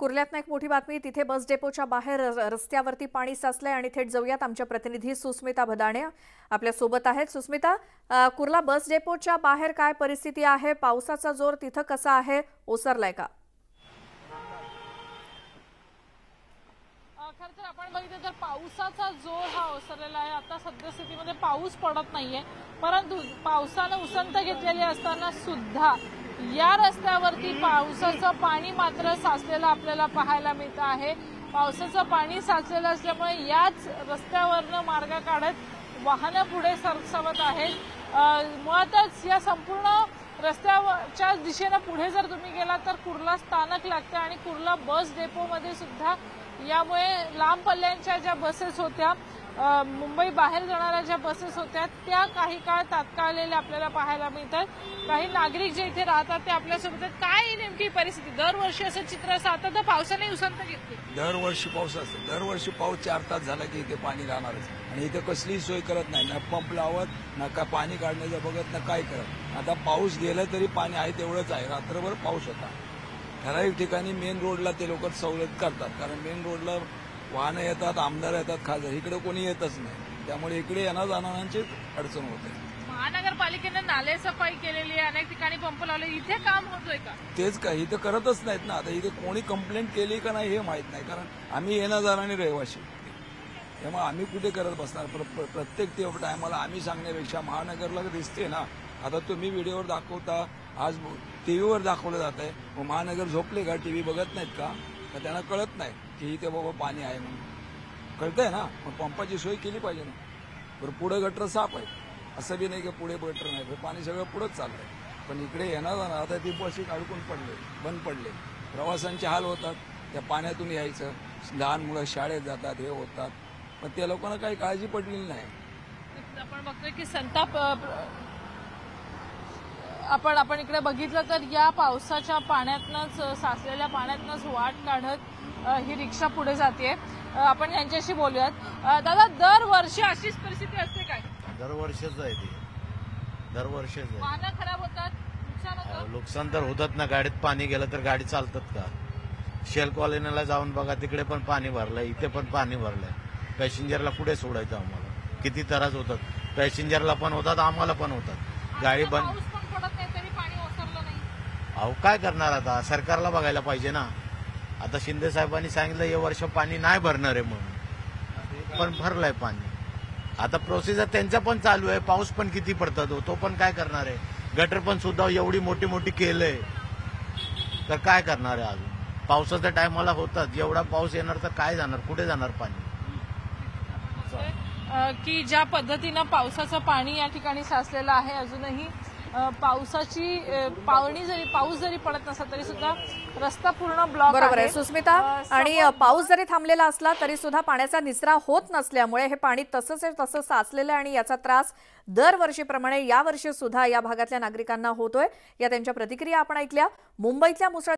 कुर्ल्यातनं एक मोठी बातमी तिथे बस डेपोच्या बाहेर रस्त्यावरती पाणी साचलंय आणि थेट जाऊयात आमच्या प्रतिनिधी सुस्मिता भदाणे. आपल्यासोबत आहेत. सुस्मिता कुर्ला बस डेपोच्या बाहेर काय परिस्थिती आहे? पावसाचा जोर तिथं कसा आहे? ओसरलाय का? खर तर आपण बघितलं तर पावसाचा जोर हा ओसरलेला आहे. आता सद्यस्थितीमध्ये पाऊस पडत नाहीये. परंतु पावसानं उसंत घेतलेली असताना सुद्धा या रस्त्यावरती पावसाचं पाणी मात्र साचलेलं आपल्याला पाहायला मिळतं आहे. पावसाचं पाणी साचलेलं असल्यामुळे याच रस्त्यावरनं मार्ग काढत वाहनं पुढे सरसावत आहेत. मुळातच या संपूर्ण रस्त्याच्या दिशेनं पुढे जर तुम्ही गेलात तर कुर्ला स्थानक लागतं आणि कुर्ला बस डेपोमध्ये सुद्धा यामुळे लांब पल्ल्यांच्या ज्या बसेस होत्या मुंबई बाहेर जाणाऱ्या ज्या बसेस होत्या त्या काही काळ तात्काळलेल्या आपल्याला पाहायला मिळतात. काही नागरिक जे इथे राहतात ते आपल्यासोबत काय आहे नेमकी परिस्थिती? दरवर्षी असं चित्र असं आता तर पावसाने उसंत घेतली. दरवर्षी पाऊस असतो. दरवर्षी पाऊस चार तास झाला की इथे पाणी राहणारच. आणि इथे कसलीही सोय करत नाही. ना पंप लावत ना का पाणी काढण्याचं बघत ना काय करत. आता पाऊस गेला तरी पाणी आहे तेवढंच आहे. रात्रभर पाऊस होता. ठराविक ठिकाणी मेन रोडला ते लोक सवलत करतात. कारण मेन रोडला वाहनं येतात आमदार येतात खासदार. इकडे कोणी येतच नाही. त्यामुळे इकडे येणार जाणाऱ्यांची अडचण होते. महानगरपालिकेने नाले सफाई केलेली आहे अनेक ठिकाणी पंप लावले. इथे काम होतोय का? तेच का इथं करतच नाहीत ना. आता इथे कोणी कंप्लेंट केली का नाही हे माहीत नाही. कारण आम्ही येणं जाणारे रहिवाशी. त्यामुळे आम्ही कुठे करत बसणार? प्र- प्र- प्रत्येक ते टायमाला आम्ही सांगण्यापेक्षा महानगरला दिसते ना. आता तुम्ही व्हिडिओवर दाखवता आज टीव्हीवर दाखवलं जात आहे मग महानगर झोपले का? टीव्ही बघत नाहीत का? का त्यांना कळत नाही. की इथे बाबा पाणी आहे म्हणून. कळतंय ना? मग पंपाची सोय केली पाहिजे ना. बरं पुढे गटर साफ आहे. असं बी नाही की पुढे गटर नाही. पाणी सगळं पुढंच चाललंय पण इकडे येणार ना आता ती बस अडकून पडले बंद पडले. प्रवासांचे हाल होतात. त्या पाण्यातून यायचं. लहान मुलं शाळेत जातात हे होतात. पण त्या लोकांना काही काळजी पडलेली नाही. आपण बघतोय की संताप आपण आपण इकडे बघितलं तर या पावसाच्या पाण्यातनंच साचलेल्या पाण्यातनंच वाट काढत ही रिक्षा पुढे जाते आपण यांच्याशी बोलूयात. दादा दरवर्षी अशीच परिस्थिती असते काय? दरवर्षीच आहे ते. दरवर्षीच वाहनं खराब होतात नुकसान होतं? नुकसान तर होतात ना. गाडीत पाणी गेलं तर गाडी चालतात का? शेल कॉलनीला जाऊन बघा तिकडे पण पाणी भरलंय इथे पण पाणी भरलंय. पॅसेंजरला पुढे सोडायचं आम्हाला? किती त्रास होतात. पॅसेंजरला पण होतात आम्हाला पण होतात. गाडी बंद अहो काय करणार आता? सरकारला बघायला पाहिजे ना. आता शिंदे साहेबांनी सांगितलं हे वर्ष पाणी नाही भरणार आहे म्हणून. पण भरलंय पाणी. आता प्रोसिजर त्यांचा पण चालू आहे. पाऊस पण किती पडतात तो? पण काय करणार आहे? गटर पण सुद्धा एवढी मोठी मोठी केलंय. तर काय करणार आहे अजून? पावसाच्या टायमाला होतात. एवढा पाऊस येणार तर काय जाणार? कुठे जाणार पाणी? की ज्या पद्धतीनं पावसाचं पाणी या ठिकाणी साचलेलं आहे अजूनही पावसाची पावणी जरी पाऊस जरी पडत नसला तरी सुद्धा रस्ता पूर्ण ब्लॉक बरोबर आहे. सुस्मिता आणि पाऊस जरी थांबलेला असला तरी सुद्धा पाण्याचा निचरा होत नसल्यामुळे हे पाणी तसंच तसं साचलेलं आहे आणि याचा त्रास दरवर्षीप्रमाणे यावर्षी सुद्धा या भागातल्या नागरिकांना होतोय. या त्यांच्या प्रतिक्रिया आपण ऐकल्या. मुंबईतल्या मुसळ